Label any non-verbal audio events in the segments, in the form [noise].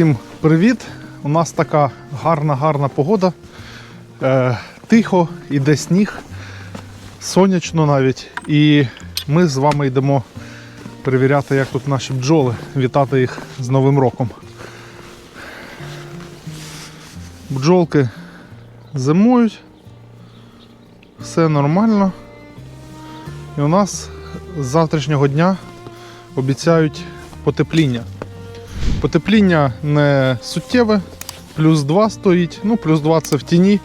Всім привіт! У нас така гарна, гарна погода. Е, тихо, іде сніг, сонячно навіть. І ми з вами йдемо перевіряти, як тут наші бджоли, вітати їх з Новим роком. Бджолки зимують, все нормально. І у нас з завтрашнього дня обіцяють потепління. Потепління не суттєве, плюс 2 стоїть, ну плюс 2 це в тіні.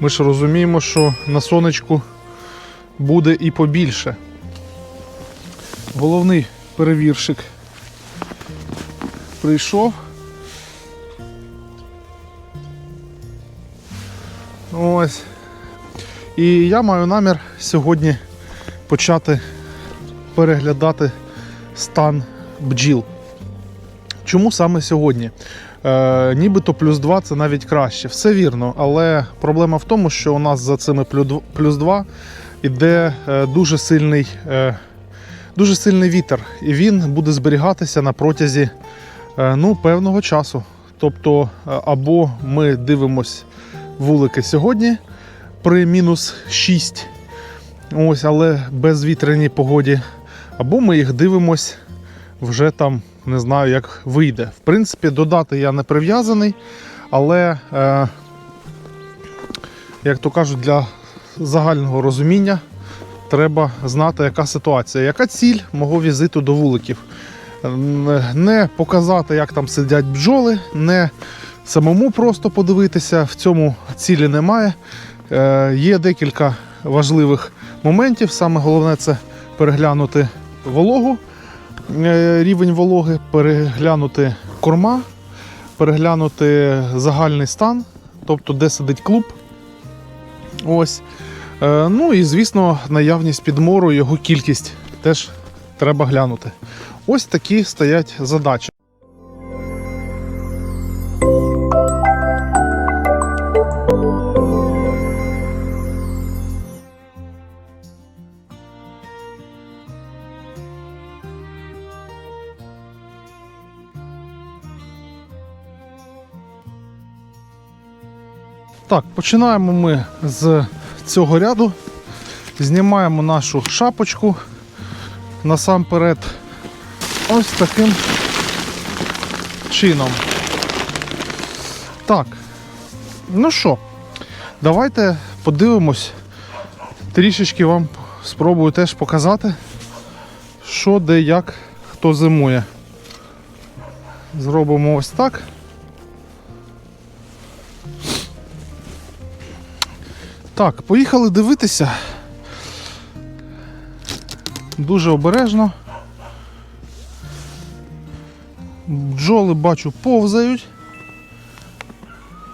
Ми ж розуміємо, що на сонечку буде і побільше. Головний перевірщик прийшов. Ось. І я маю намір сьогодні почати переглядати стан бджіл. Чому саме сьогодні? Е, нібито плюс 2 це навіть краще. Все вірно, але проблема в тому, що у нас за цими плюс 2 іде е, дуже сильний, е, дуже сильний вітер, і він буде зберігатися на протязі е, ну, певного часу. Тобто, або ми дивимось вулики сьогодні при мінус 6, ось, але без вітряній погоді, або ми їх дивимось вже там не знаю, як вийде. В принципі, до дати я не прив'язаний, але, е, як то кажуть, для загального розуміння треба знати, яка ситуація, яка ціль мого візиту до вуликів. Не показати, як там сидять бджоли, не самому просто подивитися, в цьому цілі немає. Е, є декілька важливих моментів. Саме головне це переглянути вологу рівень вологи, переглянути корма, переглянути загальний стан, тобто де сидить клуб. Ось. Е, Ну і, звісно, наявність підмору, його кількість теж треба глянути. Ось такі стоять задачі. Так, починаємо ми з цього ряду. Знімаємо нашу шапочку. Насамперед ось таким чином. Так. Ну що, давайте подивимось. Трішечки вам спробую теж показати, що де як хто зимує. Зробимо ось так. Так, поїхали дивитися. Дуже обережно. Бджоли бачу повзають.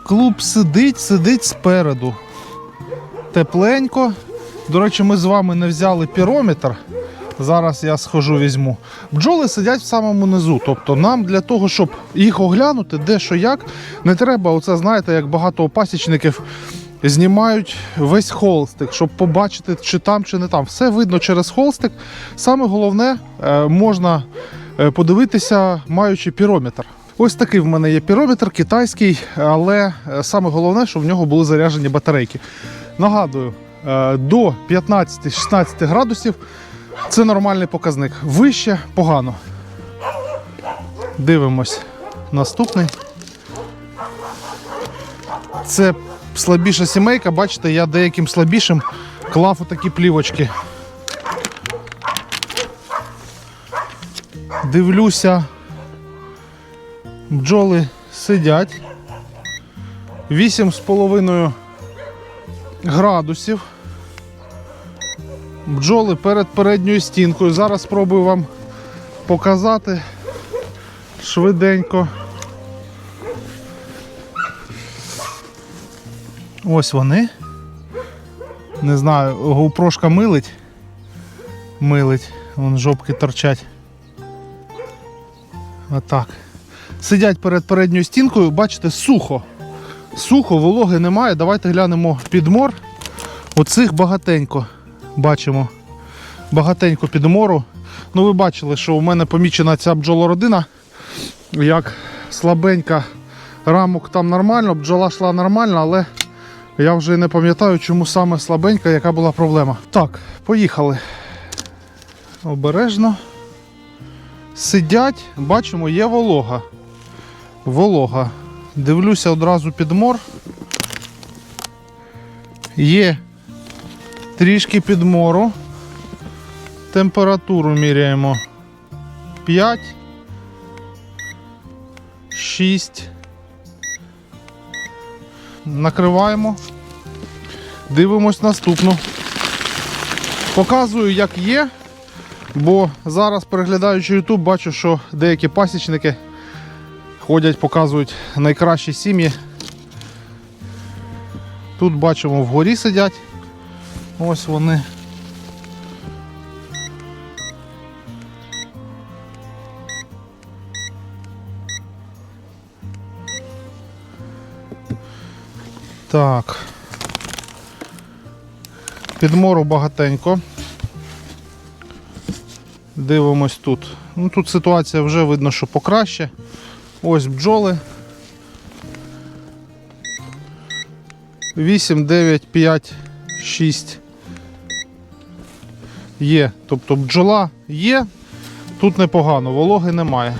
Клуб сидить, сидить спереду. Тепленько. До речі, ми з вами не взяли пірометр. Зараз я схожу візьму. Бджоли сидять в самому низу. Тобто нам для того, щоб їх оглянути, де що як, не треба, оце знаєте, як багато пасічників знімають весь холстик, щоб побачити, чи там, чи не там. Все видно через холстик. Саме головне, е, можна е, подивитися, маючи пірометр. Ось такий в мене є пірометр китайський, але е, саме головне, щоб в нього були заряджені батарейки. Нагадую, до 15-16 градусів це нормальний показник. Вище погано. Дивимось. Наступний. Це слабіша сімейка, бачите, я деяким слабішим клав отакі плівочки. Дивлюся, бджоли сидять. 8,5 градусів. Бджоли перед передньою стінкою. Зараз спробую вам показати швиденько. Ось вони. Не знаю, гоупрошка милить. Милить. Вон жопки торчать. Отак. Сидять перед передньою стінкою, бачите, сухо. Сухо, вологи немає. Давайте глянемо підмор. Оцих багатенько бачимо. Багатенько підмору. Ну, ви бачили, що у мене помічена ця бджолородина як слабенька, рамок там нормально, бджола йшла нормально, але я вже не пам'ятаю, чому саме слабенька, яка була проблема. Так, поїхали. Обережно. Сидять, бачимо, є волога. Волога. Дивлюся одразу під мор. Є трішки підмору. Температуру міряємо 5, 6. Накриваємо. Дивимось наступну. Показую, як є, бо зараз, переглядаючи YouTube, бачу, що деякі пасічники ходять, показують найкращі сім'ї. Тут бачимо вгорі сидять. Ось вони. Так. Підмору багатенько. Дивимось тут. Ну, тут ситуація вже видно, що покраще. Ось бджоли. 8, 9, 5, 6 є. Тобто бджола є, тут непогано, вологи немає.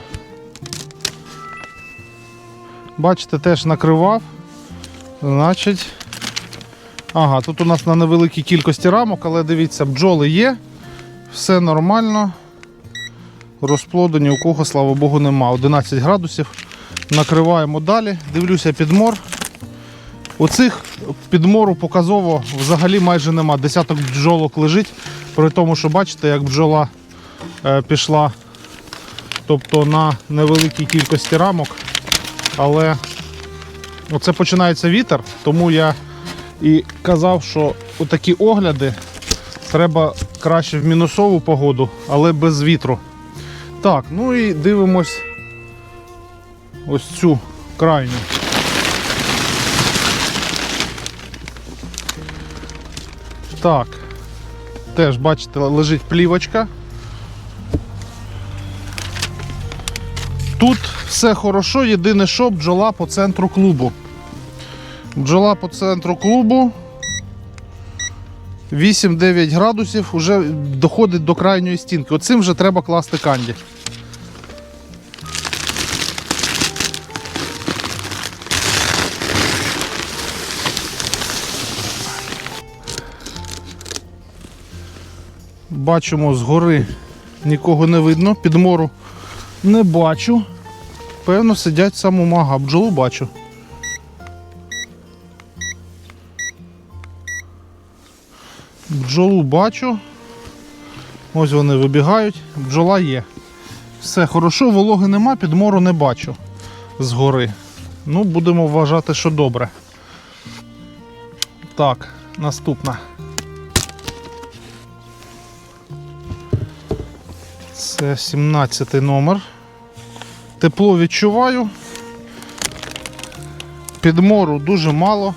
Бачите, теж накривав. Значить. Ага, тут у нас на невеликій кількості рамок, але дивіться, бджоли є, все нормально. Розплоду ні у кого, слава Богу, нема. 11 градусів. Накриваємо далі. Дивлюся підмор. Оцих підмору показово взагалі майже нема. Десяток бджолок лежить, при тому, що бачите, як бджола е, пішла тобто на невеликій кількості рамок. Але оце починається вітер, тому я і казав, що такі огляди треба краще в мінусову погоду, але без вітру. Так, ну і дивимось ось цю крайню. Так, теж бачите, лежить плівочка. Тут все хорошо, єдине що бджола по центру клубу. Бджола по центру клубу 8-9 градусів вже доходить до крайньої стінки. Оцим вже треба класти канді. Бачимо згори нікого не видно, підмору не бачу. Певно, сидять саму мага, бджолу бачу. Бджолу бачу. Ось вони вибігають, бджола є. Все хорошо, вологи нема, підмору не бачу згори. Ну, будемо вважати, що добре. Так, наступна. Це 17 номер. Тепло відчуваю. Підмору дуже мало.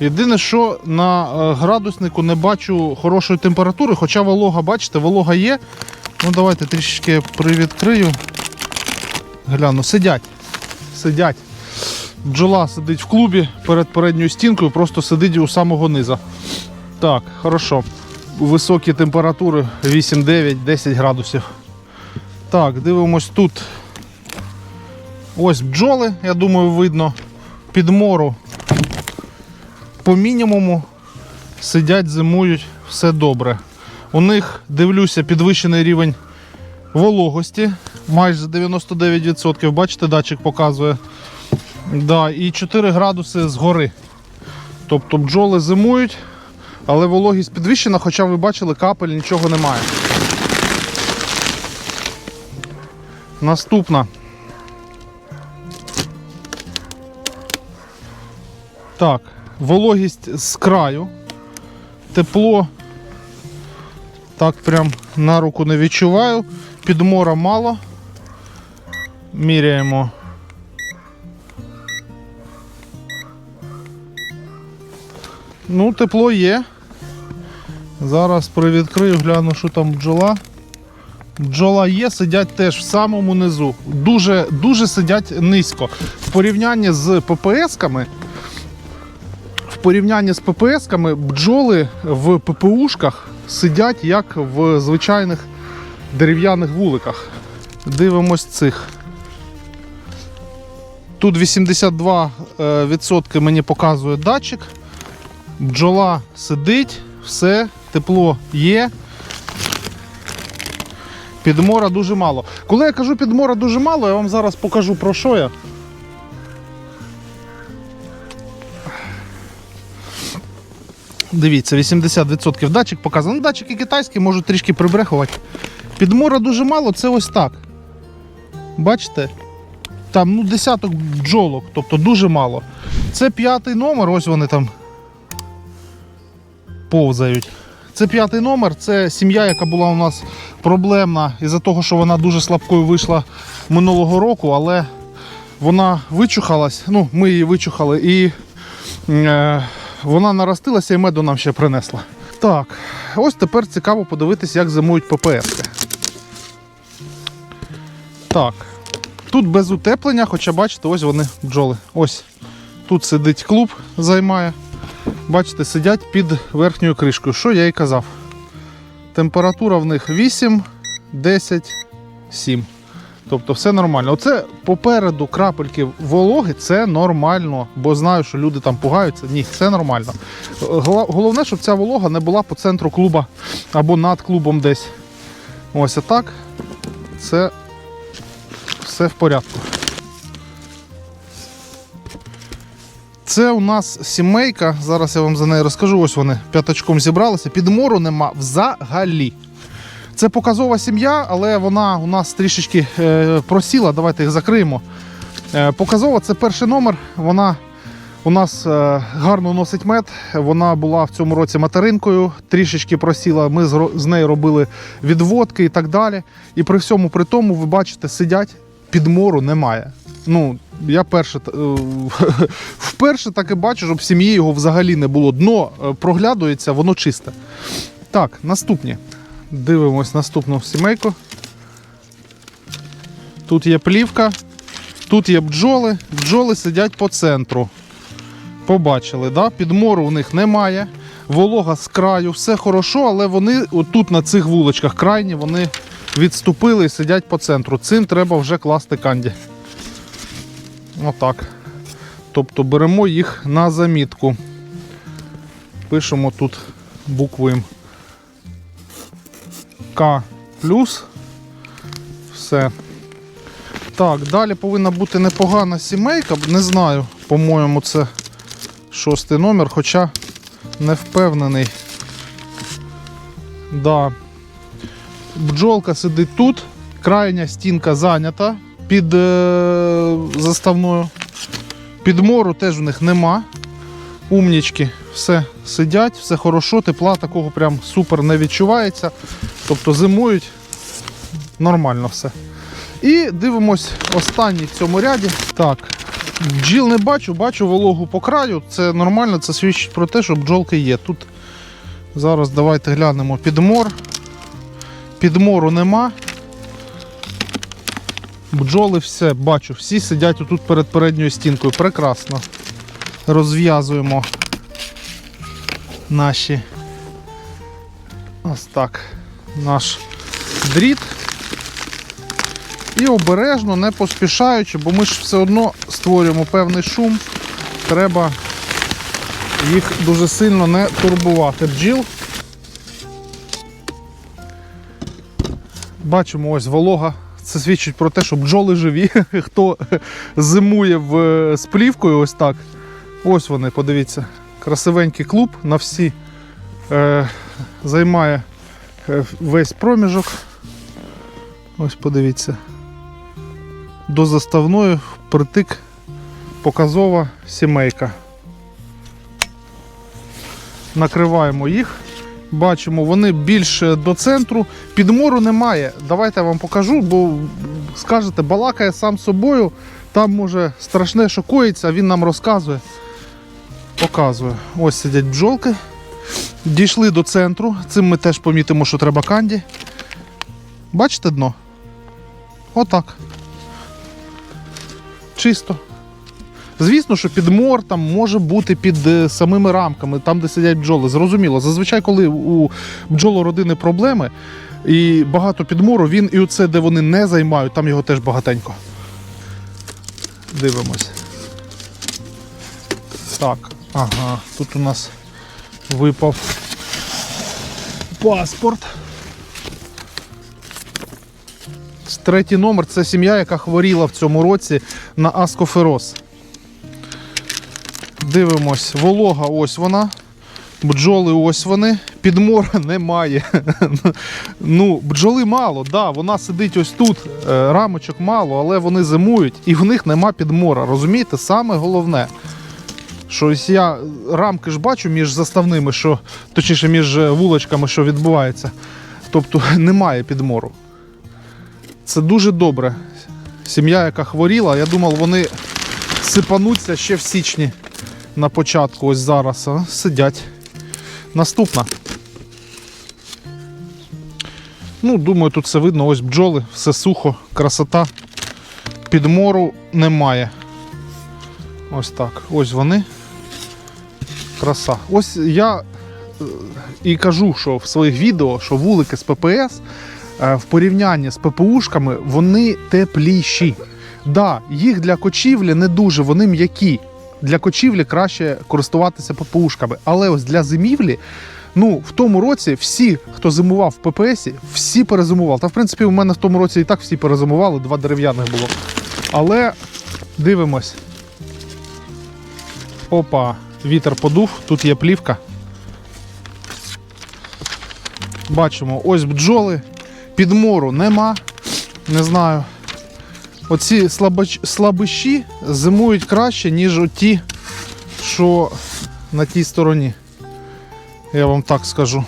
Єдине, що на е, градуснику не бачу хорошої температури, хоча волога, бачите, волога є. Ну давайте трішечки привідкрию. Гляну, сидять. Сидять. Бджола сидить в клубі перед передньою стінкою, просто сидить у самого низа. Так, хорошо. Високі температури 8, 9, 10 градусів. Так, дивимось тут. Ось бджоли, я думаю, видно. Підмору по мінімуму сидять, зимують, все добре. У них, дивлюся, підвищений рівень вологості, майже 99%. Бачите, датчик показує. Да, і 4 градуси згори. Тобто бджоли зимують, але вологість підвищена, хоча ви бачили, капель нічого немає. Наступна. Так, вологість з краю. Тепло. Так прям на руку не відчуваю. Підмора мало. Міряємо. Ну, тепло є. Зараз привідкрию, гляну, що там бджола. Бджола є, сидять теж в самому низу. Дуже, дуже сидять низько. В порівнянні з ППС-ками, в порівнянні з ППС-ками бджоли в ППУшках сидять як в звичайних дерев'яних вуликах. Дивимось цих. Тут 82% е, мені показує датчик. Бджола сидить, все, тепло є. Підмора дуже мало. Коли я кажу підмора дуже мало, я вам зараз покажу про що я. Дивіться, 80% датчик показано. Ну, датчики китайські можуть трішки прибрехувати. Підмора дуже мало, це ось так. Бачите? Там ну, десяток бджолок, тобто дуже мало. Це п'ятий номер, ось вони там повзають. Це п'ятий номер, це сім'я, яка була у нас проблемна із-за того, що вона дуже слабкою вийшла минулого року, але вона вичухалась, ну, ми її вичухали, і е, вона наростилася і меду нам ще принесла. Так, ось тепер цікаво подивитися, як зимують ППС. Так, тут без утеплення, хоча бачите, ось вони бджоли. Ось тут сидить клуб, займає. Бачите, сидять під верхньою кришкою. Що я і казав. Температура в них 8, 10, 7. Тобто все нормально. Оце попереду крапельки вологи це нормально, бо знаю, що люди там пугаються. Ні, це нормально. Головне, щоб ця волога не була по центру клуба або над клубом десь. Ось отак. Це все в порядку. Це у нас сімейка. Зараз я вам за неї розкажу. Ось вони п'ятачком зібралися. Підмору нема взагалі. Це показова сім'я, але вона у нас трішечки е, просіла. Давайте їх закриємо. Е, показова це перший номер. Вона у нас е, гарно носить мед. Вона була в цьому році материнкою, трішечки просіла. Ми з, нею робили відводки і так далі. І при всьому при тому, ви бачите, сидять, підмору немає. Ну, я перше, е, [laughs] вперше так і бачу, щоб в сім'ї його взагалі не було. Дно е, проглядується, воно чисте. Так, наступні. Дивимось наступну сімейку. Тут є плівка, тут є бджоли. Бджоли сидять по центру. Побачили, да? підмору у них немає. Волога з краю, все хорошо, але вони отут на цих вуличках крайні вони відступили і сидять по центру. Цим треба вже класти канді. Отак. Тобто беремо їх на замітку. Пишемо тут букву М. К. Все. Так, далі повинна бути непогана сімейка. Не знаю, по-моєму, це шостий номер, хоча не впевнений. Да. Бджолка сидить тут, крайня стінка зайнята під е, заставною. Підмору теж в них нема. Умнічки, все сидять, все хорошо, тепла такого прям супер не відчувається. Тобто зимують нормально все. І дивимось останній в цьому ряді. Так, бджіл не бачу, бачу вологу по краю. Це нормально, це свідчить про те, що бджолки є. Тут зараз давайте глянемо підмор. Підмору нема. Бджоли все бачу, всі сидять тут перед передньою стінкою. Прекрасно. Розв'язуємо наші ось так наш дріт. І обережно, не поспішаючи, бо ми ж все одно створюємо певний шум. Треба їх дуже сильно не турбувати. Бджіл. Бачимо, ось волога. Це свідчить про те, що бджоли живі. [laughs] Хто зимує в, з плівкою, ось так. Ось вони, подивіться. Красивенький клуб на всі е, займає е, весь проміжок. Ось подивіться. До заставної притик показова сімейка. Накриваємо їх. Бачимо, вони більше до центру. Підмору немає. Давайте я вам покажу, бо скажете, балакає сам собою. Там може страшне шокується, він нам розказує. показую. Ось сидять бджолки. Дійшли до центру. Цим ми теж помітимо, що треба канді. Бачите дно? Отак. Чисто. Звісно, що підмор там може бути під е, самими рамками, там, де сидять бджоли. Зрозуміло. Зазвичай, коли у бджолородини проблеми і багато підмору, він і оце, де вони не займають, там його теж багатенько. Дивимось. Так, ага, тут у нас випав паспорт. Третій номер це сім'я, яка хворіла в цьому році на аскофероз. Дивимось, волога ось вона. Бджоли ось вони. Підмора [laughs] немає. ну, бджоли мало, да, вона сидить ось тут, е, рамочок мало, але вони зимують і в них нема підмора. Розумієте? Саме головне. Що ось я рамки ж бачу між заставними, що, точніше, між е, вулочками, що відбувається. Тобто [laughs] немає підмору. Це дуже добре. Сім'я, яка хворіла, я думав, вони сипануться ще в січні на початку, ось зараз. А сидять. Наступна. Ну, думаю, тут все видно. Ось бджоли, все сухо, красота. Підмору немає. Ось так. Ось вони. Краса. Ось я е, і кажу, що в своїх відео, що вулики з ППС е, в порівнянні з ППУшками вони тепліші. Да, їх для кочівлі не дуже, вони м'які. Для кочівлі краще користуватися ППУшками. Але ось для зимівлі, ну в тому році всі, хто зимував в ППСі, всі перезимували. Та в принципі, у мене в тому році і так всі перезимували, два дерев'яних було. Але дивимось. Опа, вітер подув, тут є плівка. Бачимо, ось бджоли, підмору нема. Не знаю. Оці слабоч... слабиші зимують краще, ніж оті, що на тій стороні. Я вам так скажу.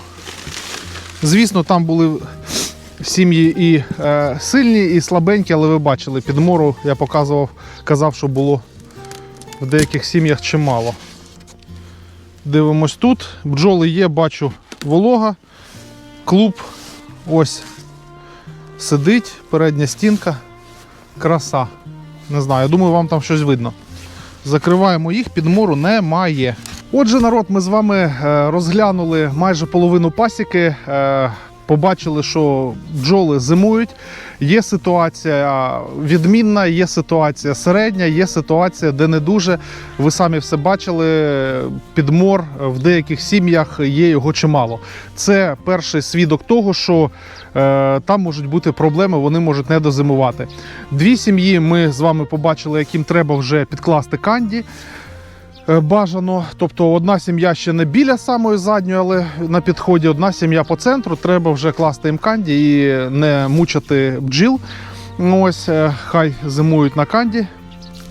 Звісно, там були сім'ї і е, сильні, і слабенькі, але ви бачили, підмору я показував, казав, що було в деяких сім'ях чимало. Дивимось тут. Бджоли є, бачу волога. Клуб ось сидить, передня стінка. Краса. Не знаю, думаю, вам там щось видно. Закриваємо їх, підмору немає. Отже, народ, ми з вами е, розглянули майже половину пасіки. е, Побачили, що бджоли зимують. Є ситуація відмінна, є ситуація середня, є ситуація, де не дуже. Ви самі все бачили. Підмор в деяких сім'ях є його чимало. Це перший свідок того, що е, там можуть бути проблеми, вони можуть не дозимувати. Дві сім'ї ми з вами побачили, яким треба вже підкласти канді. Е, Бажано, тобто одна сім'я ще не біля самої задньої, але на підході одна сім'я по центру. Треба вже класти їм канді і не мучити бджіл. Ось е, хай зимують на канді.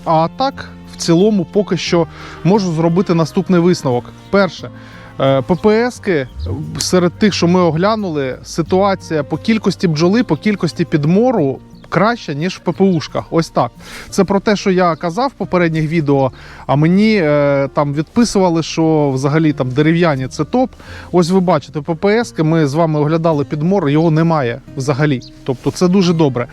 А так, в цілому, поки що можу зробити наступний висновок. Перше, е, ППСки серед тих, що ми оглянули, ситуація по кількості бджоли, по кількості підмору. Краще, ніж в ППУшках. Ось так. Це про те, що я казав в попередніх відео, а мені е, там відписували, що взагалі там дерев'яні це топ. Ось ви бачите, ППСки, ми з вами оглядали підмор, його немає взагалі. Тобто це дуже добре.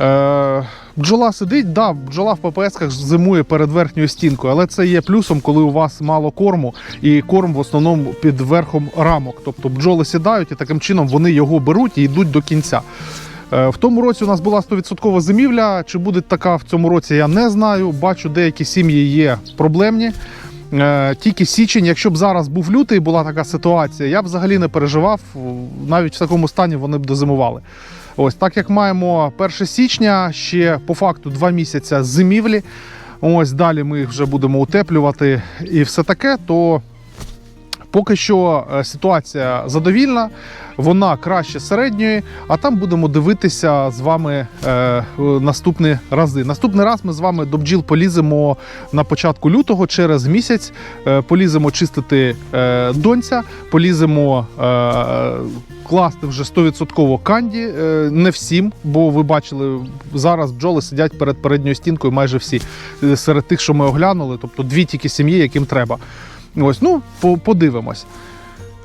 Е, бджола сидить, да, бджола в ППСках зимує перед верхньою стінкою, але це є плюсом, коли у вас мало корму, і корм в основному під верхом рамок. Тобто бджоли сідають і таким чином вони його беруть і йдуть до кінця. Е, В тому році у нас була 100% зимівля. Чи буде така в цьому році, я не знаю. Бачу, деякі сім'ї є проблемні. Е, Тільки січень, якщо б зараз був лютий, була така ситуація, я б взагалі не переживав. Навіть в такому стані вони б дозимували. Ось так як маємо 1 січня, ще по факту 2 місяці зимівлі. Ось далі ми їх вже будемо утеплювати і все таке, то Поки що е, ситуація задовільна, вона краще середньої, а там будемо дивитися з вами е, наступні рази. Наступний раз ми з вами до бджіл поліземо на початку лютого, через місяць. Е, поліземо чистити е, донця, поліземо е, класти вже 100% канді. Е, не всім, бо ви бачили, зараз бджоли сидять перед передньою стінкою майже всі е, серед тих, що ми оглянули, тобто дві тільки сім'ї, яким треба. Ось, ну, по- подивимось.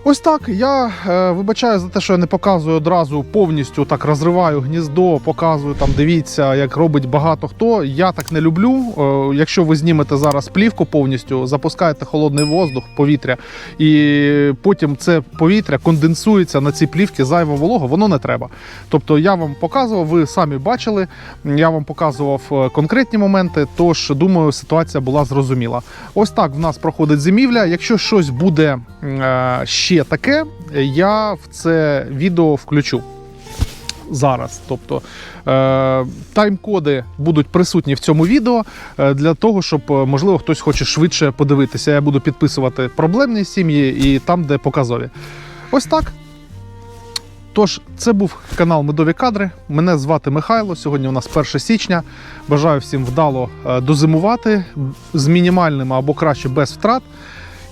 Ось так. Я е, вибачаю за те, що я не показую одразу повністю так розриваю гніздо, показую там, дивіться, як робить багато хто. Я так не люблю. Е, якщо ви знімете зараз плівку повністю, запускаєте холодний воздух, повітря, і потім це повітря конденсується на ці плівки, зайва волога, воно не треба. Тобто я вам показував, ви самі бачили, я вам показував е, конкретні моменти, тож думаю, ситуація була зрозуміла. Ось так в нас проходить зимівля. Якщо щось буде е, ще таке, я в це відео включу. Зараз, тобто е, тайм-коди будуть присутні в цьому відео е, для того, щоб е, можливо хтось хоче швидше подивитися. Я буду підписувати проблемні сім'ї і там, де показові. Ось так. Тож, це був канал Медові кадри. Мене звати Михайло. Сьогодні у нас 1 січня. Бажаю всім вдало дозимувати з мінімальними або краще без втрат.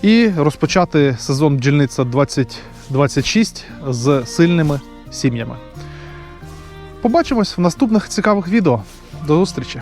І розпочати сезон бджільниця 2026 з сильними сім'ями. Побачимось в наступних цікавих відео. До зустрічі!